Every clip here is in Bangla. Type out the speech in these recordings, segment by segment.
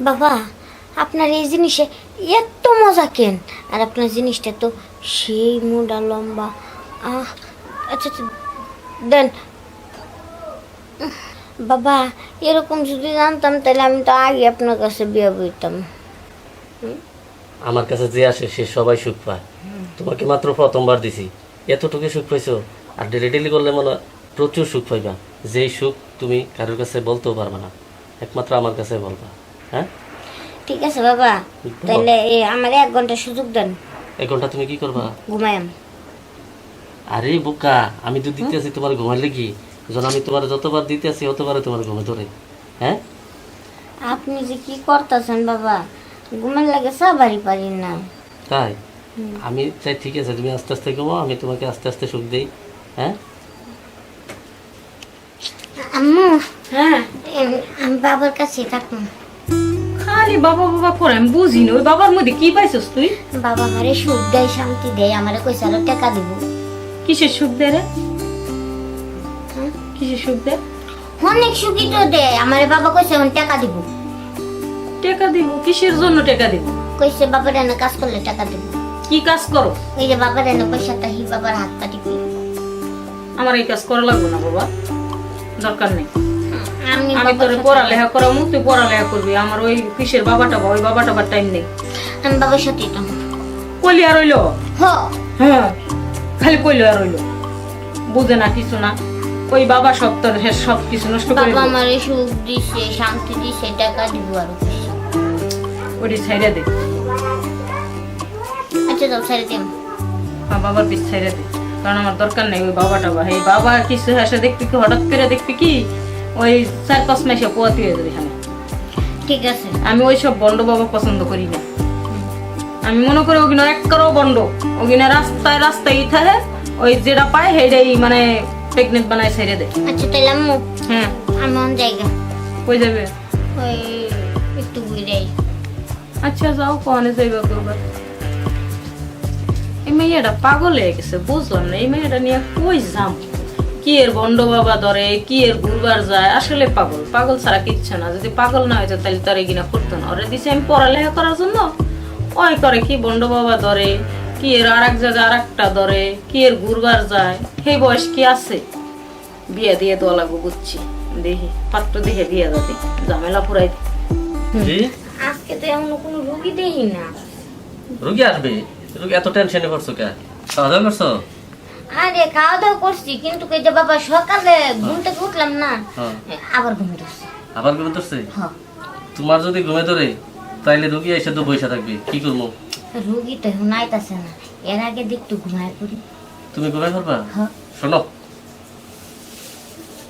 বাবা, আপনার এই জিনিসে এত মজা কেন? আর আপনার জিনিসটা তো সেই মোটা লম্বা। আহ আচ্ছা আচ্ছা দেন। বাবা, এরকম যদি জানতাম, তাহলে আমি তো আগে আপনার কাছে বিয়ে বইতাম আমার কাছে যে আসে, সে সবাই সুখ পায়। তোমাকে মাত্র প্রথমবার দিছি। এতটুকু সুখ পাইছো? আর ডেলি ডেলি করলে মনে প্রচুর সুখ পাইবা। যেই সুখ তুমি কারোর কাছে বলতেও পারবে না। একমাত্র আমার কাছে বলবা। হ্যাঁ? ঠিক আছে বাবা। তাহলে আমার এক ঘণ্টা সুযোগ দেন। এক ঘণ্টা তুমি কি করবা? ঘুমায়াম। আরে বোকা আমি তো দিতে আছি তোমার ঘুমাইলে কি যখন আমি তোমার যতবার দিতে আছি অতবারে তোমার ঘুমে ধরে। হ্যাঁ? আপনি যে কি করতেছেন বাবা? ঘুমের লাগে সাবারই পারি না। তাই? আমি চাই ঠিক আছে তুমি আস্তে আস্তে ঘুমাও আমি তোমাকে আস্তে আস্তে সুখ দিই। হ্যাঁ? আম্মু হ্যাঁ। আমি বাবার কাছে থাকব। খালি বাবা বাবা করে আমি বুঝি না ওই বাবার মধ্যে কি পাইছস তুই? বাবা আমারে সুখ দেয় শান্তি দেয় আমারে কইছে আরও টাকা দিব। কিসের সুখ দে রে? কিসের সুখ দে অনেক সুখী তো দেয় আমারে বাবা কইছে টাকা দিব। টাকা দিব? কিসের জন্য টাকা দিব? কইছে বাবার এনে কাজ করলে টাকা দিব। কি কাজ করো? ওই যে বাবার এনে পয়সা তাহি বাবার হাত পা আমার এই কাজ করা লাগবে না বাবা। দরকার নেই। আমি তোর পড়ালেখা করামু তুই পড়ালেখা করবি। আমার ওই কিসের বাবাটা ওই বাবাটা বা টাইম নেই। আমি বাবার সাথে তো কলি আর রইল হ। হ্যাঁ খালি কইলো আর রইল বুঝে না কিছু না। ওই বাবা সব তোর সব কিছু নষ্ট করে বাবা। আমারে সুখ দিছে শান্তি দিছে টাকা দিব আরও। ওটি ছাইড়ে দে। আচ্ছা যাও ছেড়ে দিম বাবার পিছ ছাইড়ে দে। কারণ আমার দরকার নেই ওই বাবাটা বা। এই বাবা কিছু এসে দেখবি কি? হঠাৎ করে দেখবি কি? ওই চার পাঁচ মাসে পোয়াতি হয়ে যাবে এখানে। ঠিক আছে। আমি ওই সব বন্ড বাবা পছন্দ করি না। আমি মনে করি ওগিনা এক করো বন্ড। ওগিনা রাস্তায় রাস্তায় ইথাহে ওই যেটা পায় সেটাই মানে প্রেগনেন্ট বানায় ছেড়ে দেয়। আচ্ছা তাহলে আম্মু হ্যাঁ। আমি অন জায়গা। কই যাবে? ওই একটু ঘুরে আচ্ছা যাও কনে যাইবা করবা এই মেয়েটা পাগল হয়ে গেছে বুঝলাম না এই মেয়েটা নিয়ে কই যাম? কি এর বন্ড বাবা ধরে কি এর ঘুরবার যায়? আসলে পাগল। পাগল ছাড়া কিচ্ছু না। যদি পাগল না হইতো তাহলে তার এগিনা করতো না ওরে দিছে আমি পড়ালেখা করার জন্য? ওই করে কি বন্ড বাবা ধরে কি এর আর এক জায়গায় আর একটা ধরে কি এর ঘুরবার যায়? সেই বয়স কি আছে? বিয়ে দিয়ে দেওয়া লাগবো বুঝছি। দেখি পাত্র দেখে বিয়ে যাতে ঝামেলা পুরাই। আজকে তো এমন কোনো রুগী দেখি না। রুগী আসবে? রুগী এত টেনশনে পড়ছো কে? খাওয়া দাওয়া করছ? আরে খাওয়া দাওয়া করছি কিন্তু কই যে বাবা সকালে ঘুম থেকে উঠলাম না। হ্যাঁ। আবার ঘুম ধরছে। আবার ঘুমে ধরছে? হ্যাঁ। তোমার যদি ঘুমে ধরে তাইলে রুগী এসে তো বসে থাকবে কি করব? রুগী তো এখন আইতাছে না এর আগে দেখতে ঘুমায় পড়ি। তুমি ঘুমাই পারবা হ্যাঁ। শোনো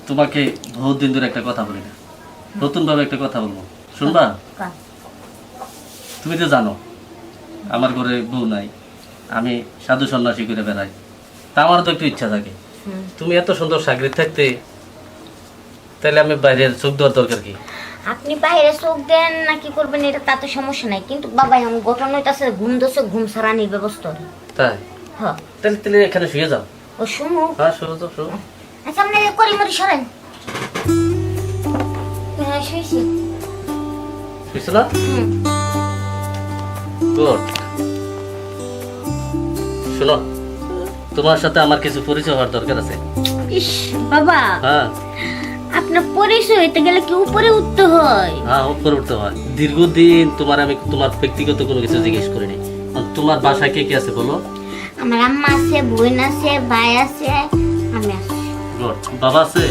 তোমাকে বহুত দিন ধরে একটা কথা বলি না। নতুন ভাবে একটা কথা বলব। শুনবা? তুমি তো জানো আমার ঘরে বউ নাই। আমি সাধু সন্ন্যাসী করে বেড়াই। তা আমার তো একটু ইচ্ছা থাকে। তুমি এত সুন্দর চাকরি থাকতে তাহলে আমি বাইরে চোখ দেওয়ার দরকার কি? আপনি বাইরে চোখ দেন না কি করবেন এটা তা তো সমস্যা নাই। কিন্তু বাবা এখন গঠন হইতাছে ঘুম ধরছে ঘুম সারানির ব্যবস্থা। তাই? হ্যাঁ। তাহলে তাহলে এখানে শুয়ে যাও। ও শুনো হ্যাঁ শুরু তো শুরু আচ্ছা আপনি করি মরি সরেন। হ্যাঁ শুয়েছি। শুয়েছো না? হুম। গুড। শোনো তোমার সাথে আমার কিছু পরিচয় হওয়ার দরকার আছে। ইস বাবা। হ্যাঁ। আপনার পরিচয় হইতে গেলে কি উপরে উঠতে হয়? হ্যাঁ উপরে উঠতে হয়। দীর্ঘদিন তোমার আমি তোমার ব্যক্তিগত কোনো কিছু জিজ্ঞেস করিনি। তোমার বাসায় কে কে আছে বলো? আমার আম্মা আছে বোন আছে ভাই আছে আমি আছি। গুড। বাবা আছে?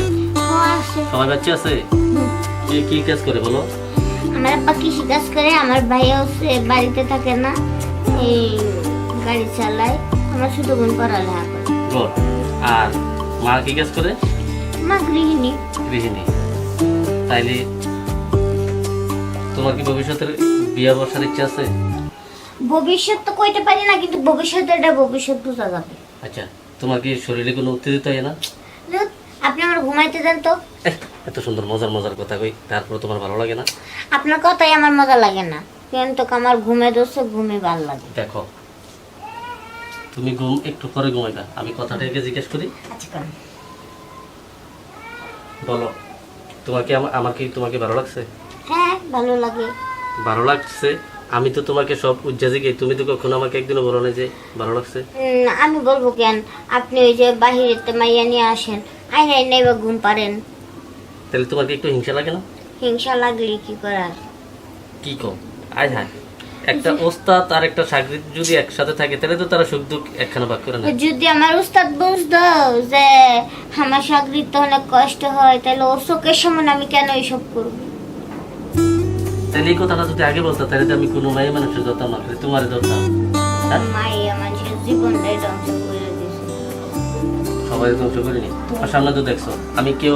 আছে। সবাই বাচ্চা আছে। কে কি কাজ করে বলো? আমার আব্বা কৃষি কাজ করে আমার ভাইও সে বাড়িতে থাকে না এই গাড়ি চালায়। আমার ছোট বোন পড়ালেখা করে গুড আর মা কি কাজ করে? মা গৃহিণী। গৃহিণী। তাইলে তোমার কি ভবিষ্যতের বিয়ে বসার ইচ্ছা আছে? ভবিষ্যৎ তো কইতে পারি না কিন্তু ভবিষ্যৎ এটা ভবিষ্যৎ বোঝা যাবে। আচ্ছা তোমার কি শরীরে কোনো উত্তেজিত হয় না? ধুৎ, আপনি আমার ঘুমাইতে দেন তো। এত সুন্দর মজার মজার কথা কই তারপরে তোমার ভালো লাগে না? আপনার কথাই আমার মজা লাগে না। কিন্তু আমার ঘুমে দোষে ঘুমে ভালো লাগে। দেখো তুমি ঘুম একটু পরে ঘুমাইবা। আমি কথাটাকে জিজ্ঞেস করি। আচ্ছা বলো তোমাকে কি আমা- আমার কি তোমাকে ভালো লাগছে? হ্যাঁ ভালো লাগে। ভালো লাগছে? আমি তো তোমাকে সব উজ্জাজি গিয়ে তুমি তো কখনো আমাকে একদিনও বলো না যে ভালো লাগছে? আমি বলব কেন? আপনি ওই যে বাহিরেতে মাইয়া নিয়ে আসেন আইন নাই বা ঘুম পারেন তাহলে তোমার কি একটু হিংসা লাগে না? হিংসা লাগলে কি করার? কি কম আয় হ্যাঁ। একটা ওস্তাদ আর একটা সাগরিদ যদি একসাথে থাকে তাহলে তো তারা সুখ দুঃখ একখানা ভাগ করে না যদি আমার উস্তাদ বুঝতো যে আমার চাকরিতে অনেক কষ্ট হয় তাহলে ওর চোখের সামনে আমি কেন এইসব করব? তাহলে এই কথাটা যদি আগে বলতো তাহলে আমি কোনো মেয়ে মানুষের ধরতাম না ধরতাম হ্যাঁ? মাইয়া মানুষের জীবনটাই ধ্বংস করে দিয়েছে। সবাই ধ্বংস করিনি। তোমার সামনে তো দেখছ আমি কেউ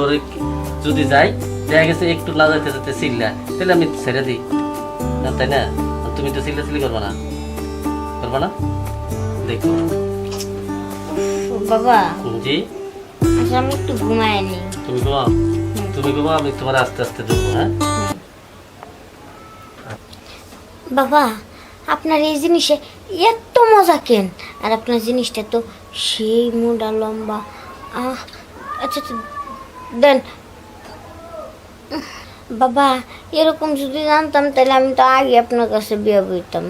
যদি যাই দেখা গেছে একটু না যাইতে যেতে চিল্লা তাহলে আমি ছেড়ে দিই। না তাই না? আর তুমি তো চিল্লা চিল্লি করবা না। করবা না? দেখো। বাবা। জি? আচ্ছা আমি একটু ঘুমায় নি। তুমি ঘুমাও। তুমি ঘুমাও আমি তোমার আস্তে আস্তে দেবো হ্যাঁ? বাবা আপনার এই জিনিসে এত মজা কেন? আর আপনার জিনিসটা তো সেই মোটা লম্বা। আহ আচ্ছা আচ্ছা দেন। বাবা এরকম যদি জানতাম তাহলে আমি তো আগে আপনার কাছে বিয়ে বইতাম।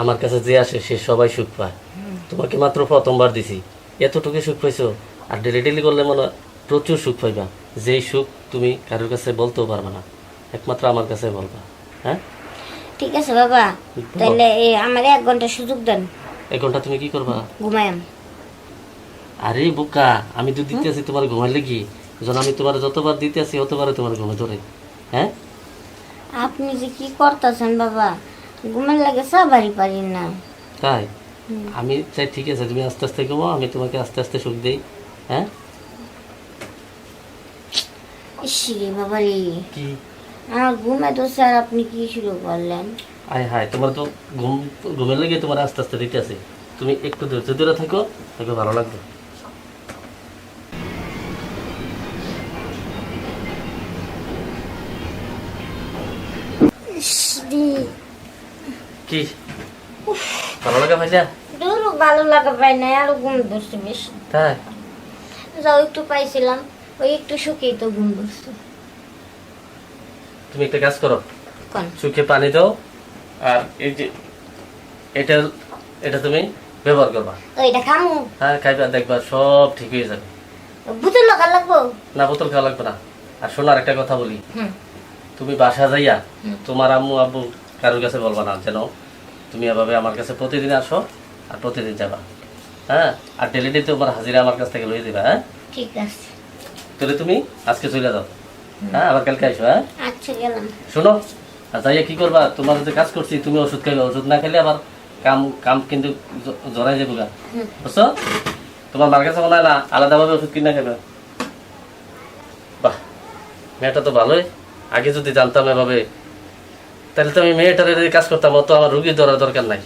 আমার কাছে যে আসে সে সবাই সুখ পায়। তোমাকে মাত্র প্রথমবার দিছি। এতটুকু সুখ পাইছো? আর ডেলি ডেলি করলে মনে প্রচুর সুখ পাইবা। যেই সুখ তুমি কারোর কাছে বলতেও পারবে না। একমাত্র আমার কাছে বলবা। হ্যাঁ? ঠিক আছে বাবা তাহলে আমার এক ঘণ্টা সুযোগ দেন। এক ঘণ্টা তুমি কি করবা? ঘুমায়াম। আরে বোকা আমি তো দিতে আছি তোমার ঘুমাইলে কি যখন আমি তোমার যতবার দিতে আছি অতবারে তোমার ঘুমে ধরে। হ্যাঁ? আপনি যে কি করতেছেন বাবা? ঘুমের লাগে সাবারই পারি না। তাই? আমি চাই ঠিক আছে তুমি আস্তে আস্তে ঘুমাও আমি তোমাকে আস্তে আস্তে সুখ দিই। হ্যাঁ? ইসি রে বাবা রে। কি? আমার ঘুমে তো স্যার আপনি কি শুরু করলেন? আয় হায় তোমার তো ঘুম ঘুমের লেগে তোমার আস্তে আস্তে দিতে আছে তুমি একটু ধৈর্য ধরে থাকো তাকে ভালো লাগবে। কি? ভালো লাগা ভাইজা দূর ভালো লাগা পাই না আরও ঘুম ধরছে বেশি। তাই? যাও একটু পাইছিলাম ওই একটু শুকিয়ে তো ঘুম ধরছে। তুমি একটা কাজ করো চোখে পানি দাও আর এই যে এটা এটা তুমি ব্যবহার করবা। এটা খামু? হ্যাঁ খাইবা দেখবা সব ঠিক হয়ে যাবে। বুঝে লাগা লাগবো? না বোতল খাওয়া লাগবে না। আর শোনার একটা কথা বলি। তুমি বাসা যাইয়া তোমার আম্মু আব্বু কারোর কাছে বলবা না যেন তুমি এভাবে আমার কাছে প্রতিদিন আসো আর প্রতিদিন যাবা। হ্যাঁ? আর ডেলি ডে তোমার হাজিরা আমার কাছ থেকে লয়ে দিবা হ্যাঁ? ঠিক আছে। তাহলে তুমি আজকে চলে যাও। হ্যাঁ? আবার কালকে আসো হ্যাঁ? আচ্ছা গেলাম। শোনো আর যাইয়া কি করবা? তোমার যে কাজ করছি তুমি ওষুধ খাইবে ওষুধ না খেলে আবার কাম কাম কিন্তু জড়াই যাব গা। বুঝছ? তোমার মার কাছে মনে হয় না আলাদাভাবে ওষুধ কিনা খাবে বাহ মেয়েটা তো ভালোই। আগে যদি জানতাম এভাবে তাহলে তো আমি মেয়েটার কাজ করতাম তো আমার রুগীর দরকার নাই।